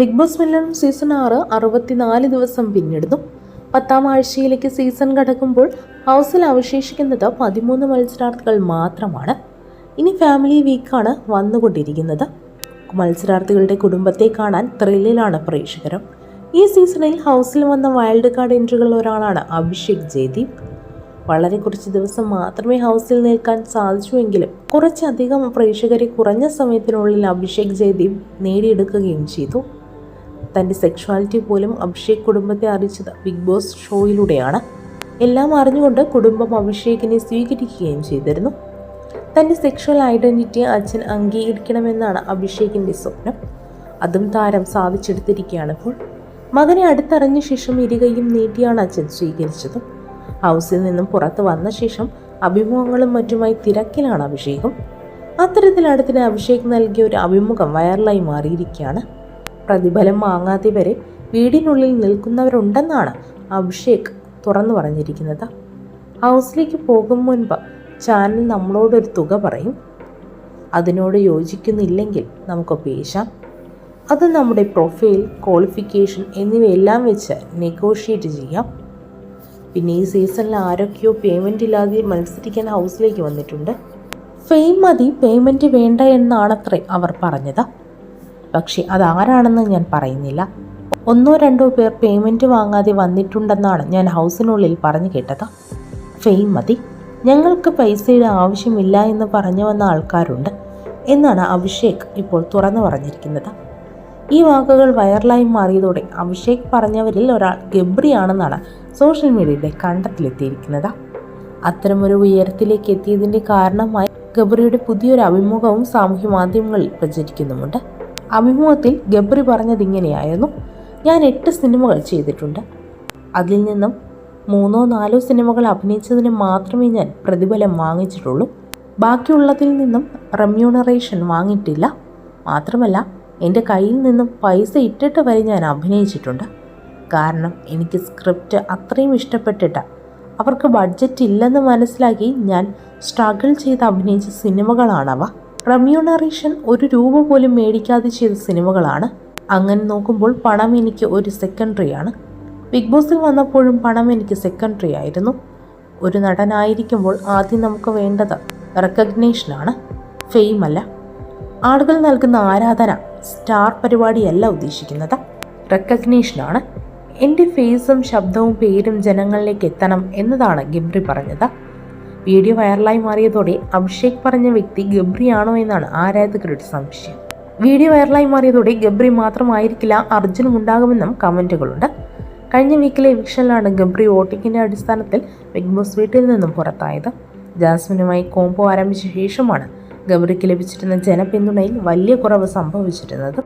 Big boss Malayalam season ആറ് അറുപത്തിനാല് ദിവസം പിന്നിടുന്നു. പത്താം ആഴ്ചയിലേക്ക് സീസൺ കടക്കുമ്പോൾ ഹൗസിൽ അവശേഷിക്കുന്നത് പതിമൂന്ന് മത്സരാർത്ഥികൾ മാത്രമാണ്. ഇനി ഫാമിലി വീക്കാണ് വന്നുകൊണ്ടിരിക്കുന്നത്. മത്സരാർത്ഥികളുടെ കുടുംബത്തെ കാണാൻ ത്രില്ലിലാണ് പ്രേക്ഷകരും. ഈ സീസണിൽ ഹൗസിൽ വന്ന വൈൽഡ് കാർഡ് എൻട്രികളിൽ ഒരാളാണ് അഭിഷേക് ജയദീപ്. വളരെ കുറച്ച് ദിവസം മാത്രമേ ഹൗസിൽ നിൽക്കാൻ സാധിച്ചുവെങ്കിലും കുറച്ചധികം പ്രേക്ഷകരെ കുറഞ്ഞ സമയത്തിനുള്ളിൽ അഭിഷേക് ജയദീപ് നേടിയെടുക്കുകയും ചെയ്തു. തന്റെ സെക്ഷുവാലിറ്റി പോലും അഭിഷേക് കുടുംബത്തെ അറിയിച്ചത് ബിഗ് ബോസ് ഷോയിലൂടെയാണ് എല്ലാം അറിഞ്ഞുകൊണ്ട് കുടുംബം അഭിഷേകിനെ സ്വീകരിക്കുകയും ചെയ്തിരുന്നു. തന്റെ സെക്ഷൽ ഐഡന്റിറ്റി അച്ഛൻ അംഗീകരിക്കണമെന്നാണ് അഭിഷേകിന്റെ സ്വപ്നം. അതും താരം സാധിച്ചെടുത്തിരിക്കുകയാണ് ഇപ്പോൾ. മകനെ അടുത്തറിഞ്ഞ ശേഷം ഇരുകയും നീട്ടിയാണ് അച്ഛൻ സ്വീകരിച്ചതും. ഹൗസിൽ നിന്നും പുറത്തു വന്ന ശേഷം അഭിമുഖങ്ങളും മറ്റുമായി തിരക്കിലാണ് അഭിഷേകം. അത്തരത്തിൽ അടുത്തിടെ അഭിഷേക് നൽകിയ ഒരു അഭിമുഖം വൈറലായി മാറിയിരിക്കുകയാണ്. പ്രതിഫലം വാങ്ങാതെ വരെ വീടിനുള്ളിൽ നിൽക്കുന്നവരുണ്ടെന്നാണ് അഭിഷേക് തുറന്നു പറഞ്ഞിരിക്കുന്നത്. ഹൗസിലേക്ക് പോകും മുൻപ് ചാനൽ നമ്മളോടൊരു തുക പറയും. അതിനോട് യോജിക്കുന്നില്ലെങ്കിൽ നമുക്ക് പേശാം. അത് നമ്മുടെ പ്രൊഫൈൽ ക്വാളിഫിക്കേഷൻ എന്നിവയെല്ലാം വെച്ച് നെഗോഷിയേറ്റ് ചെയ്യാം. പിന്നെ ഈ സീസണിൽ ആരൊക്കെയോ പേയ്മെന്റ് ഇല്ലാതെ മത്സരിക്കാൻ ഹൗസിലേക്ക് വന്നിട്ടുണ്ട്. ഫെയിം മതി പേയ്മെന്റ് വേണ്ട എന്നാണത്രേ അവർ പറഞ്ഞത്. പക്ഷേ അതാരാണെന്ന് ഞാൻ പറയുന്നില്ല. ഒന്നോ രണ്ടോ പേർ പേയ്മെന്റ് വാങ്ങാതെ വന്നിട്ടുണ്ടെന്നാണ് ഞാൻ ഹൗസിനുള്ളിൽ പറഞ്ഞു കേട്ടത്. ഫെയിം മതി. ഞങ്ങൾക്ക് പൈസയുടെ ആവശ്യമില്ല എന്ന് പറഞ്ഞു വന്ന ആൾക്കാരുണ്ട് എന്നാണ് അഭിഷേക് ഇപ്പോൾ തുറന്നു പറഞ്ഞിരിക്കുന്നത്. ഈ വാക്കുകൾ വൈറലായി മാറിയതോടെ അഭിഷേക് പറഞ്ഞവരിൽ ഒരാൾ ഗബ്രിയാണെന്നാണ് സോഷ്യൽ മീഡിയയുടെ കണ്ടെത്തിലെത്തിയിരിക്കുന്നത്. അത്തരമൊരു ഉയരത്തിലേക്ക് എത്തിയതിന്റെ കാരണമായി ഗബ്രിയുടെ പുതിയൊരു അഭിമുഖവും സാമൂഹ്യ മാധ്യമങ്ങളിൽ പ്രചരിക്കുന്നുമുണ്ട്. അഭിമുഖത്തിൽ ഗബ്രി പറഞ്ഞത് ഇങ്ങനെയായിരുന്നു ഞാൻ എട്ട് സിനിമകൾ ചെയ്തിട്ടുണ്ട്. അതിൽ നിന്നും മൂന്നോ നാലോ സിനിമകൾ അഭിനയിച്ചതിന് മാത്രമേ ഞാൻ പ്രതിഫലം വാങ്ങിച്ചിട്ടുള്ളൂ. ബാക്കിയുള്ളതിൽ നിന്നും റെമ്യൂണറേഷൻ വാങ്ങിയിട്ടില്ല. മാത്രമല്ല എന്റെ കയ്യിൽ നിന്നും പൈസ ഇട്ടിട്ട് വരെ ഞാൻ അഭിനയിച്ചിട്ടുണ്ട്. കാരണം എനിക്ക് സ്ക്രിപ്റ്റ് അത്രയും ഇഷ്ടപ്പെട്ടിട്ട് അവർക്ക് ബഡ്ജറ്റ് ഇല്ലെന്ന് മനസ്സിലാക്കി ഞാൻ സ്ട്രഗിൾ ചെയ്ത് അഭിനയിച്ച സിനിമകളാണവ. റെമ്യൂണറേഷൻ ഒരു രൂപ പോലും മേടിക്കാതെ ചെയ്ത സിനിമകളാണ്. അങ്ങനെ നോക്കുമ്പോൾ പണം എനിക്ക് ഒരു സെക്കൻഡറിയാണ്. ബിഗ് ബോസിൽ വന്നപ്പോഴും പണം എനിക്ക് സെക്കൻഡറി ആയിരുന്നു ഒരു നടനായിരിക്കുമ്പോൾ ആദ്യം നമുക്ക് വേണ്ടത് റെക്കഗ്നേഷനാണ് ഫെയിം അല്ല. ആളുകൾ നൽകുന്ന ആരാധന സ്റ്റാർ പരിപാടിയല്ല ഉദ്ദേശിക്കുന്നത്. റെക്കഗ്നേഷനാണ് എന്റെ ഫേസും ശബ്ദവും പേരും ജനങ്ങളിലേക്ക് എത്തണം എന്നതാണ് ഗിംറി പറഞ്ഞത്. വീഡിയോ വൈറലായി മാറിയതോടെ അഭിഷേക് പറഞ്ഞ വ്യക്തി ഗബ്രിയാണോ എന്നാണ് ആരാധകരുടെ സംശയം. വീഡിയോ വൈറലായി മാറിയതോടെ ഗബ്രി മാത്രമായിരിക്കില്ല അർജുനും ഉണ്ടാകുമെന്നും കമന്റുകളുണ്ട് കഴിഞ്ഞ വീക്കിലെ എവിക്ഷനിലാണ് ഗബ്രി വോട്ടിങ്ങിന്റെ അടിസ്ഥാനത്തിൽ ബിഗ് ബോസ് വീട്ടിൽ നിന്നും പുറത്തായത്. ജാസ്മിനുമായി കോംബോ ആരംഭിച്ച ശേഷമാണ് ഗബ്രിക്ക് ലഭിച്ചിരുന്ന ജനപിന്തുണയിൽ വലിയ കുറവ് സംഭവിച്ചിരുന്നത്.